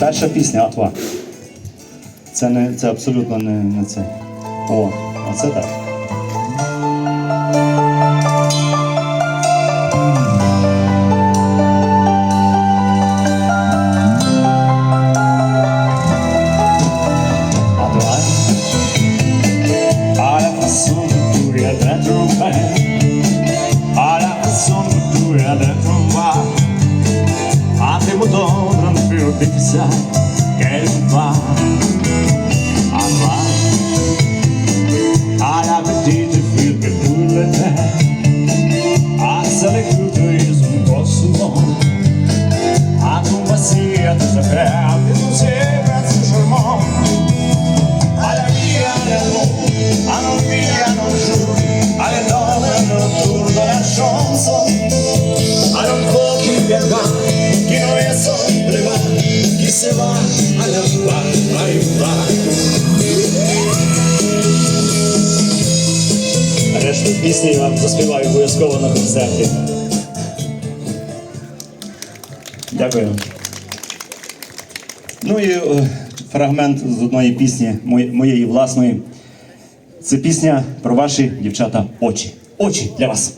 Перша пісня Атва. Це не це абсолютно не, не це. О, а це так. pensar, quero vá amar. I have a need to feel the cool and I said the future is impossible. I don't see it as a fair, it was here as a charmant. I don't be on the moon, a don't be on the shore, I don't know when the tour de la chanson. I don't fucking get back, que no es hombre, va, vai va. Решту пісні я вам заспіваю обов'язково на концерті. Дякую. Ну і е, фрагмент з одної пісні моєї власної. Це пісня про ваші дівчата очі. Очі для вас.